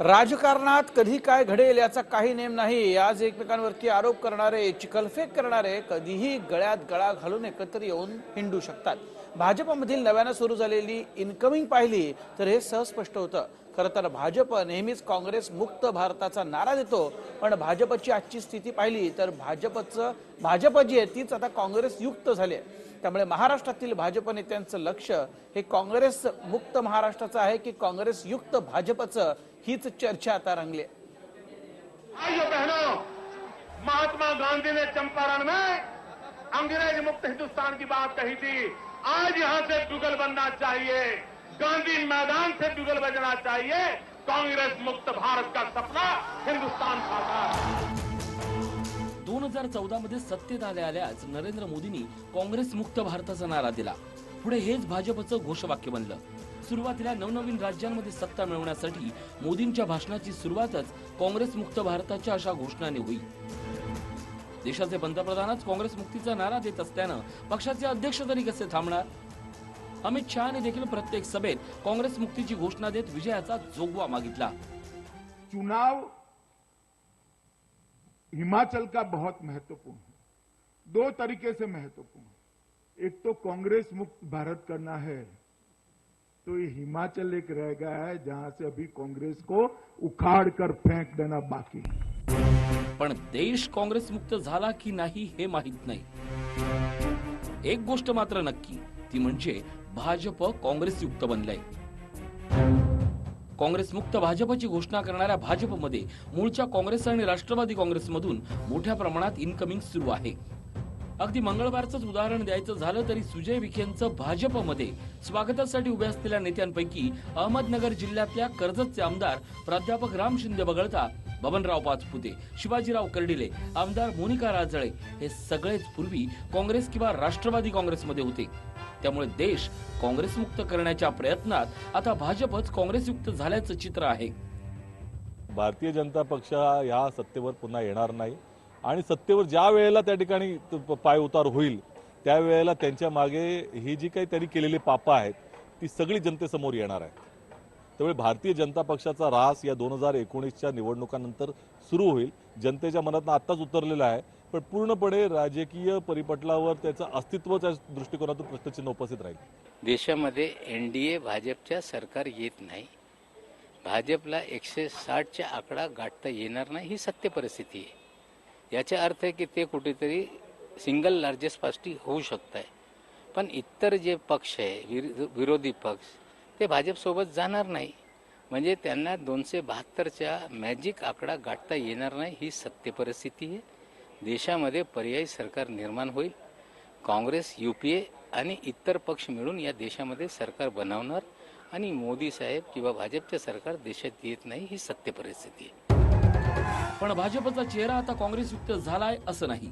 राजकारणात कधी काय घडेल याचा काही नेम नाही. आज एकमेकांवरती आरोप करणारे चिखलफेक करणारे कधीही गळ्यात गळा घालून एकत्र येऊन हिंडू शकतात. भाजपमधील नव्यानं सुरू झालेली इनकमिंग पाहिली तर हे सहस्पष्ट होतं. खरं तर भाजप नेहमीच काँग्रेस मुक्त भारताचा नारा देतो पण भाजपची आजची स्थिती पाहिली तर भाजपचं भाजप जी आहे तीच आता काँग्रेस युक्त झाली आहे. त्यामुळे महाराष्ट्रातील भाजप नेत्यांचं लक्ष हे काँग्रेस मुक्त महाराष्ट्राचं आहे की काँग्रेस युक्त भाजपचं हीच चर्चा आता रंगली महात्मा गांधी ने चंपारण में अंग्रेज मुक्त हिंदुस्तान की बात कही थी। आज यहां से जुगल बनना चाहिए। गांधी मैदान से जुगल बजना चाहिए। कांग्रेस मुक्त भारत का सपना हिंदुस्तान साकार दोन हजार चौदा मध्ये सत्तेत आल्या आल्याच नरेंद्र मोदींनी काँग्रेस मुक्त भारताचा नारा दिला. पुढे हेच भाजपचं घोषवाक्य बनलं. सुरुवातीला नवनवीन राज्यांमध्ये सत्ता मिळवण्यासाठी मोदींच्या भाषणाची सुरुवातच काँग्रेस मुक्त भारताच्या अशा घोषणाने होईल देशाचे काँग्रेस मुक्तीचा नारा देत पक्षाचे अध्यक्ष तरी कसे थांबणार? अमित शहाने देखील प्रत्येक सभेत काँग्रेस मुक्तीची घोषणा देत विजयाचा जोगवा मागितला. चुनाव हिमाचल का बहुत महत्वपूर्ण है? दो तरीके से महत्वपूर्ण एक तो कांग्रेस मुक्त भारत करना है तो ये हिमाचल एक रह गया है जहाँ से अभी कांग्रेस को उखाड़ कर फेंक देना बाकी है। पण देश काँग्रेस मुक्त झाला की नाही हे माहीत नाही. एक गोष्ट मात्र नक्की ती म्हणजे भाजप काँग्रेस युक्त बनलंय. काँग्रेस मुक्त भाजपची घोषणा करणाऱ्या भाजपमध्ये मूळच्या काँग्रेस आणि राष्ट्रवादी काँग्रेसमधून मोठ्या प्रमाणात इनकमिंग सुरू आहे. अगदी मंगळवारचंच उदाहरण द्यायचं झालं तरी सुजय विखेंचं भाजपमध्ये स्वागतासाठी उभे असलेल्या नेत्यांपैकी अहमदनगर जिल्ह्यातल्या कर्जतचे आमदार प्राध्यापक राम शिंदे वगळता बबनराव पाचपुते शिवाजीराव कर्डिले आमदार मोनिका राजळे हे सगळेच पूर्वी काँग्रेस किंवा राष्ट्रवादी काँग्रेसमध्ये होते. त्यामुळे देश काँग्रेसमुक्त करण्याच्या प्रयत्नात आता भाजपच काँग्रेसयुक्त झाल्याचं चित्र आहे. भारतीय जनता पक्ष हा या सत्तेवर पुन्हा येणार नाही. आणि सत्तेवर ज्या वेळेला त्या ठिकाणी तो पाय उतार होईल त्यावेळेला त्यांच्या मागे ही जी काही त्यांनी केलेली पापं आहेत ती सगळी जनतेसमोर येणार आहे त्यामुळे भारतीय जनता पक्षाचा रास या दोन हजार एकोणीसच्या निवडणुकांनंतर सुरू होईल. जनतेच्या मनात आत्ताच उतरलेला आहे पण पूर्णपणे राजकीय परिपटलावर त्याचं अस्तित्वाच्या दृष्टिकोनातून प्रश्नचिन्ह उपस्थित राहील. देशामध्ये एन डी ए भाजपच्या सरकार येत नाही. भाजपला एकशे साठच्या आकडा गाठता येणार नाही ही सत्य परिस्थिती आहे. याचा अर्थ आहे की ते कुठेतरी सिंगल लार्जेस्ट पार्टी होऊ शकत आहे पण इतर जे पक्ष आहे विरोधी पक्ष ते भाजपसोबत जाणार नाही. म्हणजे त्यांना दोनशे बहात्तरच्या मॅजिक आकडा गाठता येणार नाही ही सत्य परिस्थिती आहे. देशामध्ये पर्यायी सरकार निर्माण होईल. काँग्रेस यू पी ए आणि इतर पक्ष मिळून या देशामध्ये सरकार बनवणार आणि मोदी साहेब किंवा भाजपचे सरकार देशात येत नाही ही सत्य परिस्थिती आहे. पण भाजपचा चेहरा आता काँग्रेसयुक्त झालाय असं नाही.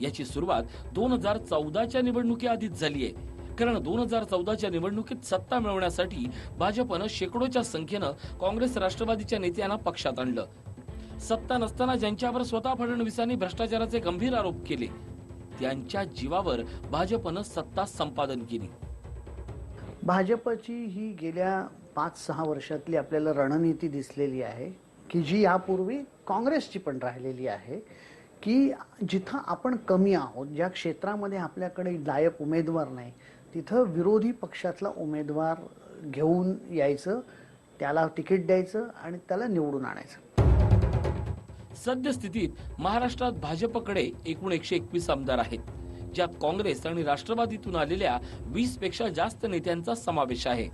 याची सुरुवात दोन हजार चौदाच्या निवडणुकीआधीच झाली आहे कारण दोन हजार चौदाच्या निवडणुकीत सत्ता मिळवण्यासाठी भाजपनं शेकडोच्या संख्येनं काँग्रेस राष्ट्रवादीच्या नेत्यांना पक्षात आणलं. सत्ता नसताना ज्यांच्यावर स्वतः फडणवीसांनी भ्रष्टाचाराचे गंभीर आरोप केले त्यांच्या जीवावर भाजपनं सत्ता संपादन केली. भाजपची ही गेल्या पाच सहा वर्षातली आपल्याला रणनीती दिसलेली आहे की जी यापूर्वी काँग्रेसची पण राहिलेली आहे की जिथं आपण कमी आहोत ज्या क्षेत्रामध्ये आपल्याकडे लायक उमेदवार नाही तिथं विरोधी पक्षातला उमेदवार घेऊन यायचं त्याला तिकीट द्यायचं आणि त्याला निवडून आणायचं. सद्यस्थितीत महाराष्ट्रात भाजपकडे एकूण एकशे एकवीस आमदार आहेत ज्यात काँग्रेस आणि राष्ट्रवादीतून आलेल्या वीसपेक्षा जास्त नेत्यांचा समावेश आहे.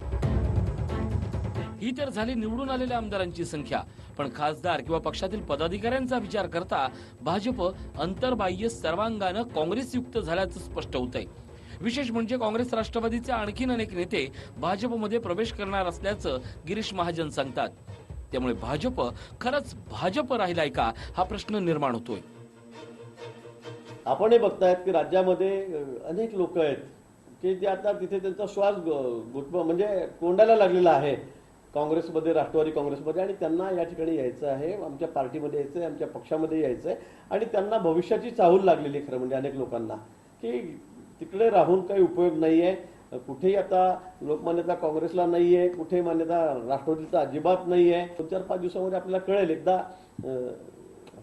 ही तर झाली निवडून आलेल्या आमदारांची संख्या. पण खासदार किंवा पक्षातील पदाधिकाऱ्यांचा विचार करता भाजप अंतर्बाह्य सर्वांगानं काँग्रेसयुक्त झाल्याचं स्पष्ट होतंय. विशेष म्हणजे काँग्रेस राष्ट्रवादीचे आणखीन अनेक नेते भाजपमध्ये प्रवेश करणार असल्याचं गिरीश महाजन सांगतात. त्यामुळे भाजप खरंच भाजप राहिलाय का हा प्रश्न निर्माण होतोय. आपण हे बघतायत की राज्यामध्ये अनेक लोक आहेत की जे आता तिथे त्यांचा श्वास ग- म्हणजे कोंडायला लागलेला आहे. काँग्रेसमध्ये राष्ट्रवादी काँग्रेसमध्ये आणि त्यांना या ठिकाणी यायचं आहे आमच्या पार्टीमध्ये यायचं आहे आमच्या पक्षामध्ये यायचं आहे आणि त्यांना भविष्याची चाहूल लागलेली खरं म्हणजे अनेक लोकांना. की तिकडे राहून काही उपयोग नाही आहे कुठेही आता लोकमान्यता काँग्रेसला नाहीये कुठेही मान्यता राष्ट्रवादीचा अजिबात नाही आहे दोन चार पाच दिवसामध्ये आपल्याला कळेल एकदा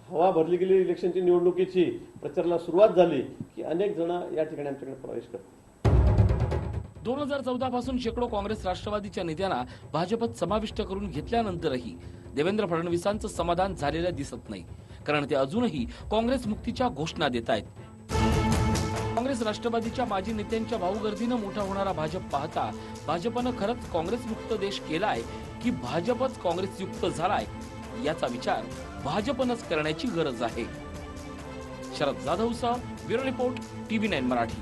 हवा भरली गेली इलेक्शनची निवडणुकीची प्रचाराला सुरुवात झाली की अनेक जण या ठिकाणी आमच्याकडे प्रवेश करतात. दोन हजार चौदा पासून शेकडो काँग्रेस राष्ट्रवादीच्या नेत्यांना भाजपत समाविष्ट करून घेतल्यानंतरही देवेंद्र फडणवीसांचं समाधान झालेलं दिसत नाही. कारण ते अजूनही काँग्रेस मुक्तीच्या घोषणा देत आहेत. काँग्रेस राष्ट्रवादीच्या माजी नेत्यांच्या भाऊगर्दीनं मोठा होणारा भाजप पाहता भाजपनं खरंच काँग्रेस मुक्त देश केलाय की भाजपच काँग्रेस युक्त झालाय? याचा विचार भाजपनंच करण्याची गरज आहे. Sharad जाधवसह bureau report TV nine Marathi.